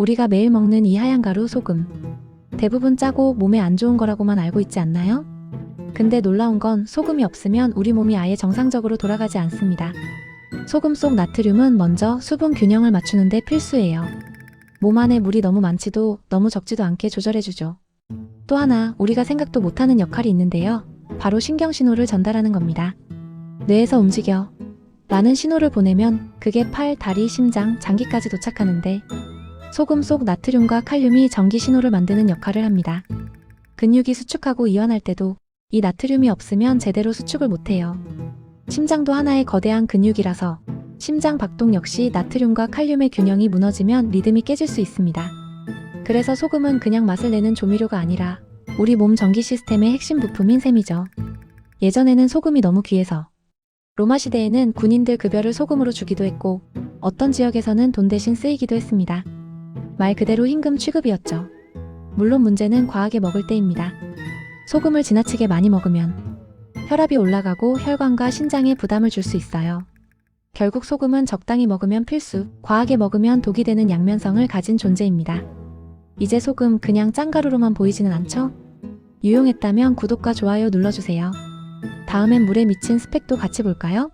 우리가 매일 먹는 이 하얀 가루 소금. 대부분 짜고 몸에 안 좋은 거라고만 알고 있지 않나요? 근데 놀라운 건 소금이 없으면 우리 몸이 아예 정상적으로 돌아가지 않습니다. 소금 속 나트륨은 먼저 수분 균형을 맞추는데 필수예요. 몸 안에 물이 너무 많지도 너무 적지도 않게 조절해주죠. 또 하나 우리가 생각도 못하는 역할이 있는데요. 바로 신경 신호를 전달하는 겁니다. 뇌에서 움직여. 라는 신호를 보내면 그게 팔, 다리, 심장, 장기까지 도착하는데 소금 속 나트륨과 칼륨이 전기 신호를 만드는 역할을 합니다. 근육이 수축하고 이완할 때도 이 나트륨이 없으면 제대로 수축을 못해요. 심장도 하나의 거대한 근육이라서 심장 박동 역시 나트륨과 칼륨의 균형이 무너지면 리듬이 깨질 수 있습니다. 그래서 소금은 그냥 맛을 내는 조미료가 아니라 우리 몸 전기 시스템의 핵심 부품인 셈이죠. 예전에는 소금이 너무 귀해서 로마 시대에는 군인들 급여를 소금으로 주기도 했고 어떤 지역에서는 돈 대신 쓰이기도 했습니다. 말 그대로 임금 취급이었죠. 물론 문제는 과하게 먹을 때입니다. 소금을 지나치게 많이 먹으면 혈압이 올라가고 혈관과 신장에 부담을 줄 수 있어요. 결국 소금은 적당히 먹으면 필수, 과하게 먹으면 독이 되는 양면성을 가진 존재입니다. 이제 소금 그냥 짱가루로만 보이지는 않죠? 유용했다면 구독과 좋아요 눌러주세요. 다음엔 물에 미친 스펙도 같이 볼까요?